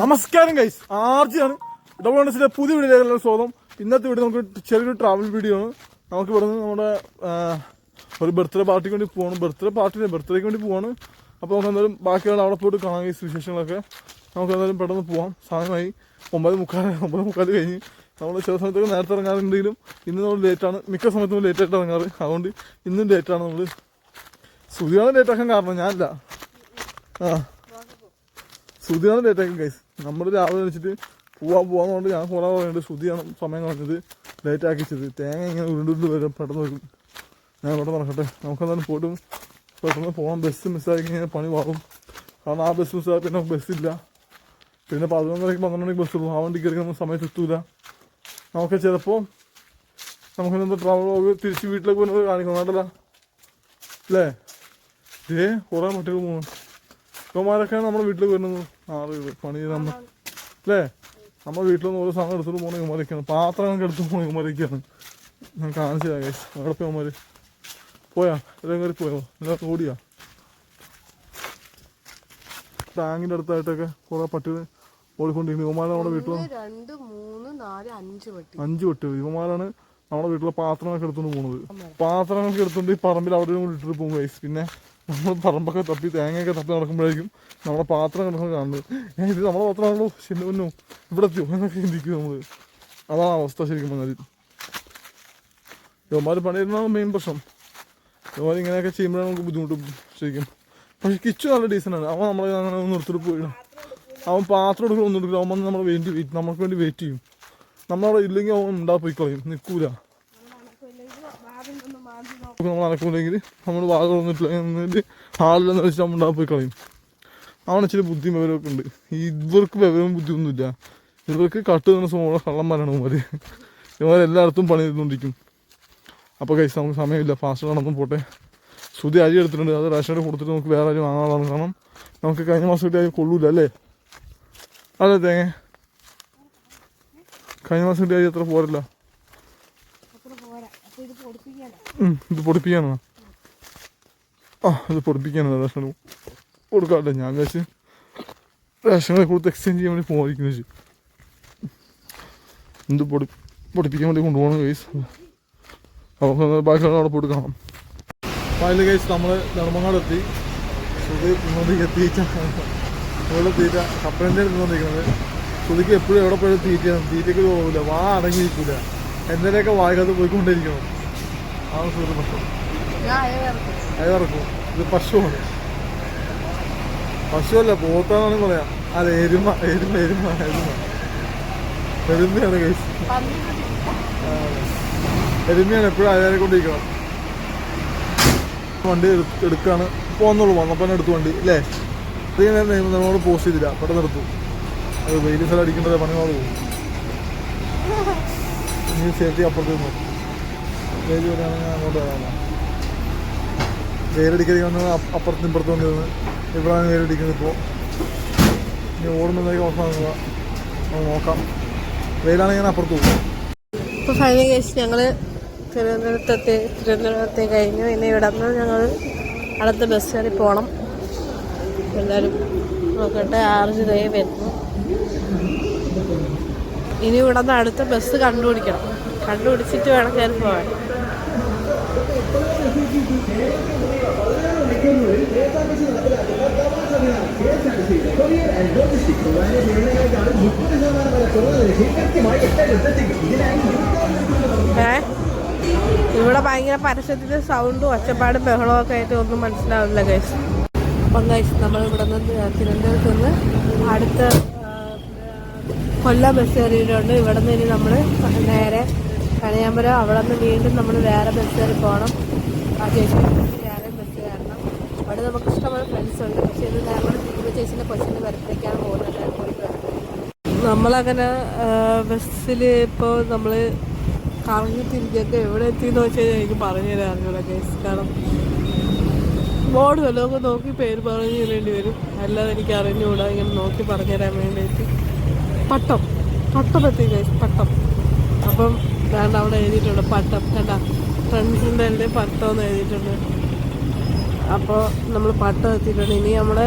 നമസ്കാരം guys ആർജിയാണ് double വൺസിന്റെ പുതിയ വീഡിയോയിലുള്ള സ്വാഗതം. ഇന്നത്തെ വീഡിയോ നമുക്ക് ചെറിയൊരു ട്രാവൽ വീഡിയോ ആണ്. നമുക്ക് ഇവിടെ നിന്ന് നമ്മുടെ ഒരു ബർത്ത്ഡേ പാർട്ടിക്ക് വേണ്ടി പോകണം ബർത്ത്ഡേ പാർട്ടിന് ബർത്ത്ഡേക്ക് വേണ്ടി പോവാണ്. അപ്പോൾ നമുക്ക് എന്തായാലും ബാക്കിയുള്ള അവിടെ പോയിട്ട് കാണാം ഈ വിശേഷങ്ങളൊക്കെ. നമുക്ക് എന്തായാലും പെട്ടെന്ന് പോവാം. സമയമായി. ഒമ്പത് മുക്കാൽ ഒമ്പത് മുക്കാൽ കഴിഞ്ഞ്. നമ്മൾ ചില സമയത്തൊക്കെ നേരത്തെ ഇറങ്ങാറുണ്ടെങ്കിലും ഇന്ന് നമ്മൾ ലേറ്റാണ് മിക്ക സമയത്തും ലേറ്റ് ആയിട്ട് ഇറങ്ങാറ്. അതുകൊണ്ട് ഇന്നും ലേറ്റാണ് നമ്മൾ സുതിയാണ് ലേറ്റ് ആക്കാൻ കാരണം ഞാനല്ല. ആ. ശ്രുതിയാണ് ഡേറ്റ് ആക്കി ഗൈസ് നമ്മൾ രാവിലെ വിളിച്ചിട്ട് പോവാൻ പോവാന്നുകൊണ്ട് ഞാൻ കുറെ പറയുന്നുണ്ട്. ശ്രുതിയാണ് സമയം കളഞ്ഞത് ഡേറ്റ് ആക്കിച്ചത് തേങ്ങ ഇങ്ങനെ ഉരുണ്ടുരുണ്ട് വരും. പെട്ടെന്ന് വരും. ഞാൻ ഇവിടെ നടക്കട്ടെ. നമുക്കെന്തായാലും പോയിട്ട് പെട്ടെന്ന് പോകാം ബസ് മിസ്സായി കഴിഞ്ഞാൽ പണി മാറും. കാരണം ആ ബസ് മിസ്സായി പിന്നെ ബസ്സില്ല പിന്നെ പതിനൊന്നരയ്ക്ക് പന്ത്രണ്ട് മണിക്ക് ബസ് ഉള്ളൂ ആ വണ്ടിക്ക് എടുക്കുന്ന സമയത്ത് എത്തൂല നമുക്ക് ചിലപ്പോൾ നമുക്ക് എന്താ ട്രാവൽ തിരിച്ച് വീട്ടിലേക്ക് പോകുന്നത് കാണിക്കണം കേട്ടല്ല അല്ലേ ഇതേ കുറേ മറ്റുകൾ പോകണം ഇവന്മാരൊക്കെ നമ്മുടെ വീട്ടിലേക്ക് വരുന്നത്. പേര് പണി ചെയ്ത് നമ്മ അല്ലേ? നമ്മുടെ വീട്ടിൽ നിന്ന് ഓരോ സാധനം എടുത്തിട്ട് പോകുന്ന ഇവന്മാരൊക്കെയാണ് പാത്രങ്ങൾക്ക് എടുത്ത് പോകുന്ന ഇവന്മാരൊക്കെയാണ് ഞാൻ കാണിച്ചു കേസ് അവിടെ പോയി പോയാ? എല്ലാം കയറി പോയോ? എല്ലാം ഓടിയാ? ടാങ്കിന്റെ അടുത്തായിട്ടൊക്കെ കുറേ പട്ടികൾ ഓടിക്കൊണ്ടിരിക്കുന്നു. ഇവന്മാർ നമ്മുടെ വീട്ടിൽ രണ്ട് മൂന്ന് നാല് അഞ്ച് പട്ടി. ഇവന്മാരാണ് നമ്മുടെ വീട്ടിലെ പാത്രങ്ങളൊക്കെ എടുത്തുകൊണ്ട് പോകുന്നത് പാത്രങ്ങളൊക്കെ എടുത്തുകൊണ്ട് ഈ പറമ്പിൽ അവിടെ കൂടി ഇട്ടിട്ട് പോകും guys. പിന്നെ നമ്മൾ പറമ്പൊക്കെ തപ്പി തേങ്ങയൊക്കെ തപ്പി നടക്കുമ്പോഴേക്കും നമ്മുടെ പാത്രം കിടക്കുന്നത് കാണുന്നത്. ഏ ഇത് നമ്മുടെ പാത്രമാണല്ലോ. ശരി ഒന്നും ഇവിടെ എത്തിയോ എന്നൊക്കെ ചിന്തിക്കും നമ്മൾ അതാണ് അവസ്ഥ ശരിക്കും പറഞ്ഞാൽ ഇവന്മാർ പണിയിരുന്നാണ് മെയിൻ പ്രശ്നം. ഇവന്മാർ ഇങ്ങനെയൊക്കെ ചെയ്യുമ്പോഴാണ് നമുക്ക് ബുദ്ധിമുട്ട് ശരിക്കും. പക്ഷെ കിച്ചു നല്ല ഡീസന്റാണ് അവൻ നമ്മളെ അങ്ങനെ ഒന്ന് നിർത്തിട്ട് പോയിടും അവൻ പാത്രം എടുക്കണം ഒന്നും എടുക്കില്ല. അവൻ വന്ന് നമ്മളെ വേണ്ടി വെയിറ്റ് നമുക്ക് വേണ്ടി വെയിറ്റ് ചെയ്യും. നമ്മളവിടെ ഇല്ലെങ്കിൽ അവൻ ഉണ്ടാ പോയി കളയും. നിൽക്കൂല. നമ്മൾ അനക്കൂലെങ്കിൽ നമ്മൾ വാഴ എന്നിട്ട് ഹാളിലെന്ന് വെച്ചാൽ നമ്മൾ ഉണ്ടാ പോയി കളയും. അവിടെ ഇച്ചിരി ബുദ്ധിയും വിവരമൊക്കെ ഉണ്ട്. ഇവർക്ക് വിവരവും ബുദ്ധിയൊന്നുമില്ല. ഇവർക്ക് കട്ട് നിന്ന സോള കള്ളന്മാരാണ് ഇവന്മാർ എല്ലായിടത്തും പണി ചെയ്തുകൊണ്ടിരിക്കും അപ്പോൾ കഴിച്ച് നമുക്ക് സമയമില്ല. ഫാസ്റ്റ് നടന്നും പോട്ടെ. സുതി അരി എടുത്തിട്ടുണ്ട്. അത് റേഷൻ കൊടുത്തിട്ട് നമുക്ക് വേറെ അരി വാങ്ങാനുള്ളതാണ്. കാരണം നമുക്ക് കഴിഞ്ഞ മാസം കിട്ടിയ അരി കൊള്ളൂല അല്ലേ? അതെ തേങ്ങ. കഴിഞ്ഞ മാസം കിട്ടിയ അരി അത്ര പോരല്ല. ഇത് പൊടിപ്പിക്കാനാ. ആ ഇത് പൊടിപ്പിക്കാനാ റേഷൻ കൊടുക്കാട്ടെ ഞാൻ വിചാരിച്ച് റേഷനെ കൊടുത്ത് എക്സ്ചേഞ്ച് ചെയ്യാൻ വേണ്ടി പോകാതിരിക്കുന്നു വെച്ച് എന്ത് പൊടി പൊടിപ്പിക്കാൻ വേണ്ടി കൊണ്ടുപോകണം കേസ് നമുക്ക് ബാക്കിയുള്ള അവിടെ പോയിട്ട് കാണാം. അതിൽ കേസ് നമ്മൾ നെടുമങ്ങാട് എത്തി സുധി ഇങ്ങോട്ട് എത്തിയിട്ട ഇവിടെ തീറ്റ കപ്പലിന്റെ അടുത്ത് വന്നിരിക്കുന്നത്. ശ്രുതിക്ക് എപ്പോഴും എവിടെ പോയാലും തീറ്റയാണ്. തീറ്റയ്ക്ക് പോകില്ല വാ അടങ്ങിയിരിക്കില്ല എന്തിനൊക്കെ വായിക്കാതെ പോയിക്കൊണ്ടിരിക്കണം പ്രശ്നം ഞാൻ അയവിറക്കും ഇത് പശുവാണ്. പശുവല്ല പോത്താന്നാണ് പറയാം. അല്ല എരുമ എരുമ എരുമ എരുമ. എരുമയാണ് കേസ് എരുമയാണ് എപ്പോഴും അയാളെ കൊണ്ടിരിക്കണം വണ്ടി എടു- എടുക്കാണ്. പോന്നുള്ളൂ വന്നപ്പോൾ എടുത്തു വണ്ടി അല്ലേ? കഴിയുമ്പോൾ നമ്മളോട് പോസ്റ്റ് ചെയ്തില്ല പെട്ടെന്ന് എടുത്തു. അത് വെയിൽ സ്ഥലം അടിക്കേണ്ടത് പണിമാർ പോകും സേഫ്റ്റി അപ്പുറത്തേക്ക് നിന്നു. വെയിൽ വരികയാണെങ്കിൽ അങ്ങോട്ട് വരാമോ കയറടിക്കടി വന്ന് അപ്പുറത്തും ഇപ്പുറത്തും വന്നിരുന്ന് ഇവിടെയാണ് വേരടിക്കുന്നത് ഇപ്പോൾ ഇനി ഓടുന്നതായി അവസാനം നമുക്ക് നോക്കാം. വെയിലാണെങ്കിൽ ഞാൻ അപ്പുറത്ത് പോകും. ഇപ്പോൾ ഫൈനൽ കേസ് ഞങ്ങൾ തിരുവനന്തപുരത്തെ തിരുവനന്തപുരത്തെ കഴിഞ്ഞു. ഇനി ഇവിടെ നിന്ന് ഞങ്ങൾ അടുത്ത ബസ് കയറി പോകണം എല്ലാവരും നോക്കട്ടെ ആറ് കൈ വരുന്നു. ഇനി ഇവിടെ നിന്ന് അടുത്ത ബസ് കണ്ടുപിടിക്കണം. കണ്ടുപിടിച്ചിട്ട് വേണം കയറി പോകാൻ. ഇവിടെ ഭയങ്കര പരസ്യത്തിന്റെ സൗണ്ടും ഒച്ചപ്പാടും ബഹളവും ഒക്കെ ആയിട്ട് ഒന്നും മനസ്സിലാവില്ല ഗൈസ് അപ്പം ഗൈസ് നമ്മൾ ഇവിടെ നിന്ന് തിരുവനന്തപുരത്ത് നിന്ന് അടുത്ത കൊല്ലം ബസ് കയറിയിട്ടുണ്ട്. ഇവിടെ നിന്ന് ഇനി നമ്മൾ നേരെ കണിയാമ്പുരം. അവിടെ നിന്ന് വീണ്ടും നമ്മൾ വേറെ ബസ് കയറി പോകണം ആ ചേച്ചി വേറെ ബസ് കയറണം. അവിടെ നമുക്ക് ഇഷ്ടമുള്ള ഫ്രണ്ട്സ് ഉണ്ട്. പക്ഷേ ഇത് നമ്മൾ ദീപ ചേച്ചിന്റെ കൊച്ചിന്റെ വരത്തേക്കാണ് പോകുന്നത്. നമ്മളങ്ങനെ ബസ്സിൽ ഇപ്പോൾ നമ്മൾ കറങ്ങി തിരിഞ്ഞൊക്കെ എവിടെ എത്തി എന്ന് എത്തിയെന്ന് കഴിഞ്ഞാൽ എനിക്ക് പറഞ്ഞു തരാം അറിയില്ല കേസ് കാരണം ബോർഡ് വല്ലതൊക്കെ നോക്കി പേര് പറഞ്ഞു തരേണ്ടി വരും. അല്ലാതെ എനിക്ക് അറിഞ്ഞുകൂടാ. ഇങ്ങനെ നോക്കി പറഞ്ഞു തരാൻ വേണ്ടിയിട്ട്. പട്ടം. പട്ടം എത്തി പട്ടം. അപ്പം വേണ്ട അവിടെ എഴുതിയിട്ടുണ്ട്. പട്ടം. കണ്ട? ഫ്രണ്ട്സിന്റെ എന്റെ പട്ടം എന്ന് എഴുതിയിട്ടുണ്ട്. അപ്പോൾ നമ്മൾ പട്ടം എത്തിയിട്ടുണ്ട്. ഇനി നമ്മുടെ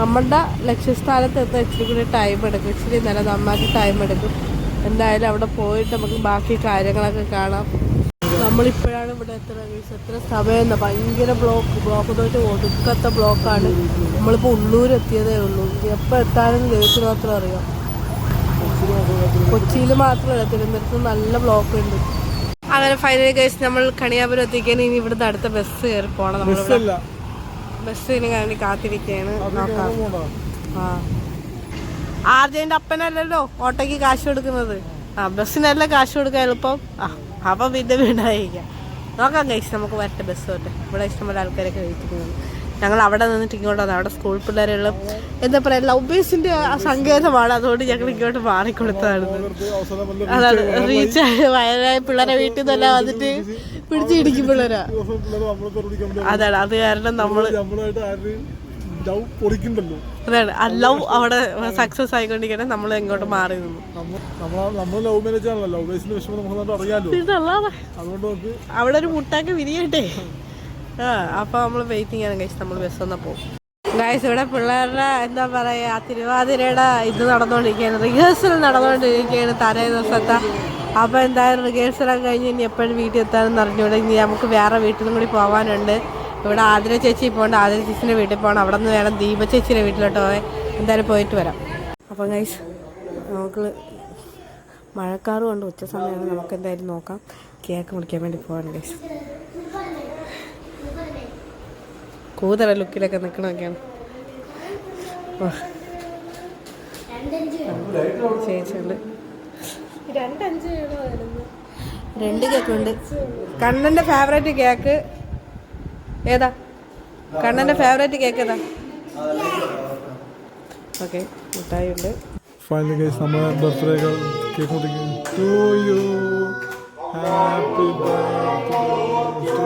നമ്മളുടെ ലക്ഷ്യസ്ഥാനത്ത് എത്താൻ ഇച്ചിരി കൂടി ടൈം എടുക്കും. ഇച്ചിരി നല്ല നന്നായിട്ട് ടൈം എടുക്കും. എന്തായാലും അവിടെ പോയിട്ട് നമുക്ക് ബാക്കി കാര്യങ്ങളൊക്കെ കാണാം. നമ്മളിപ്പോഴാണ് ഇവിടെ എത്ര എത്ര സമയം എന്താ ഭയങ്കര ബ്ലോക്ക് ബ്ലോക്ക് എന്ന് വെച്ചാൽ ഒടുക്കത്തെ ബ്ലോക്കാണ് നമ്മളിപ്പോൾ ഉള്ളൂർ എത്തിയതേ ഉള്ളൂ. എപ്പോൾ എത്താനും ദൈവത്തിന് മാത്രം അറിയാം. കൊച്ചിയിൽ മാത്രമല്ല തിരുവനന്തപുരത്ത് നല്ല ബ്ലോക്ക് ഉണ്ട്. അങ്ങനെ ഫൈനലി കഴിച്ച് നമ്മൾ കണിയാപുരം എത്തിക്കാൻ ഇനി ഇവിടുന്ന് അടുത്ത ബസ് കയറി പോണം നമ്മൾ ബസ്സിന് വേണ്ടി കാത്തിരിക്കുകയാണ് ആ. ആർജന്റെ അപ്പനല്ലല്ലോ ഓട്ടോയ്ക്ക് കാശ് കൊടുക്കുന്നത്. ആ ബസ്സിനല്ല കാശ് കൊടുക്കാൻ എളുപ്പം. ആ അപ്പം പിന്നെ വീണ്ടായിരിക്കാം നോക്കാം കഴിച്ച് നമുക്ക് വരട്ടെ ബസ് തൊട്ട്. ഇവിടെ ഇഷ്ടംപോലെ ആൾക്കാരൊക്കെ കഴിച്ചിരിക്കുന്നത് ഞങ്ങൾ അവിടെ നിന്നിട്ട് ഇങ്ങോട്ട് വന്നു അവിടെ സ്കൂൾ പിള്ളേരുള്ള എന്താ പറയാ ലവ് ബേസിന്റെ സങ്കേതമാണ്. അതുകൊണ്ട് ഞങ്ങൾ ഇങ്ങോട്ട് മാറിക്കൊടുത്തതാണ്. അതാണ് റീച്ച് വയനായ പിള്ളേരെ വീട്ടിൽ നിന്നല്ല വന്നിട്ട് പിടിച്ചിടിക്കും പിള്ളേരാ. അതാണ് അത് കാരണം നമ്മൾ അതാണ് ആ ലവ് അവിടെ സക്സസ് ആയിക്കൊണ്ടിരിക്കണേ നമ്മൾ എങ്ങോട്ട് മാറി നിന്നു. അവിടെ ഒരു മുട്ടാക്ക് വിരിയട്ടെ? ആ അപ്പൊ നമ്മൾ വെയിറ്റിംഗ് ആണ് കഴിച്ച് നമ്മൾ ബസ് വന്നാൽ പോകും ഗായ്സ് ഇവിടെ പിള്ളേരുടെ എന്താ പറയാ തിരുവാതിരയുടെ ഇത് നടന്നുകൊണ്ടിരിക്കുകയാണ് റിഹേഴ്സൽ നടന്നുകൊണ്ടിരിക്കുകയാണ് തലേ ദിവസത്തെ. അപ്പോൾ എന്തായാലും റിഹേഴ്സലൊക്കെ കഴിഞ്ഞ് ഇനി എപ്പോഴും വീട്ടിൽ എത്താനെന്ന് അറിഞ്ഞൂടെ ഇനി നമുക്ക് വേറെ വീട്ടിൽ നിന്നും കൂടി പോകാനുണ്ട് ഇവിടെ ആതിര ചേച്ചി പോകണ്ട ആതിര ചേച്ചിന്റെ വീട്ടിൽ പോകണം അവിടെ നിന്ന് വേണം ദീപ ചേച്ചിയുടെ വീട്ടിലോട്ട് പോകാൻ. എന്തായാലും പോയിട്ട് വരാം. അപ്പം ഗൈസ് നമുക്ക് മഴക്കാറും കൊണ്ട് ഉച്ച സമയമാണ്. നമുക്ക് എന്തായാലും നോക്കാം. കേക്ക് മുറിക്കാൻ വേണ്ടി പോകാൻ ഗൈസ് കൂതറ ലുക്കിലൊക്കെ നിൽക്കണമൊക്കെയാണ് ചേച്ചിയുണ്ട്. രണ്ട് കേക്കുണ്ട്. കണ്ണന്റെ ഫേവറേറ്റ് കേക്ക് ഏതാ? കണ്ണന്റെ ഫേവറേറ്റ് കേക്ക് ഏതാ? ഓക്കെ മിഠായി ഉണ്ട് ഫൈനലി ഗൈസ് നമ്മുടെ ബർത്ത്ഡേകൾ കേക്ക് മുട്ടിക്കും ടു യു ഹാപ്പി ബർത്ത്ഡേ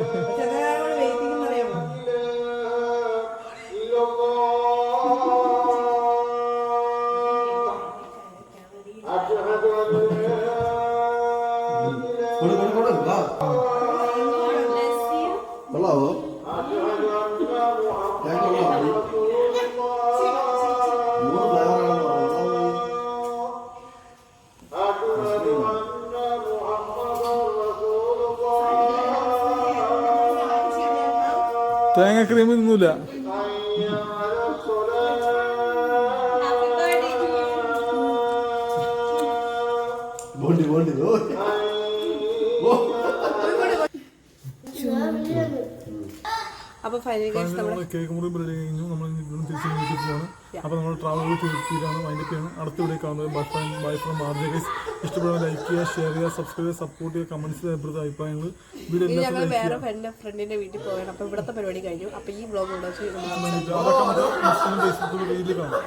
തേങ്ങ ക്രീം തിന്നൂല. ബോണ്ടി ബോണ്ടി ഓ. അപ്പൊ ഫൈനൽ കേസ് നമ്മൾ കേക്ക് മുറി കഴിഞ്ഞു. നമ്മൾ തിരിച്ചു പോവാണ് അപ്പോൾ നമ്മൾ ട്രാവൽ ചെയ്യണം. അടുത്ത വീഡിയോ കാണുന്നത്. ബൈ ഫ്രം ബൈ ഫ്രം ആർ ഇഷ്ടപ്പെടുന്ന ലൈക്ക് ചെയ്യുക ഷെയർ ചെയ്യുക സബ്സ്ക്രൈബ് ചെയ്യുക സപ്പോർട്ട് ചെയ്യുക കമൻസ് ഇപ്പോഴത്തെ അഭിപ്രായങ്ങൾ വീഡിയോ ഞങ്ങൾ വേറെ ഫ്രണ്ട് ഫ്രണ്ടിന്റെ വീട്ടിൽ പോകണം. അപ്പോൾ ഇവിടുത്തെ പരിപാടി കഴിഞ്ഞു. അപ്പോൾ ഈ ബ്ലോഗ് ഇവിടെ വെച്ച് ഫേസ്ബുക്കിൽ കാണാം.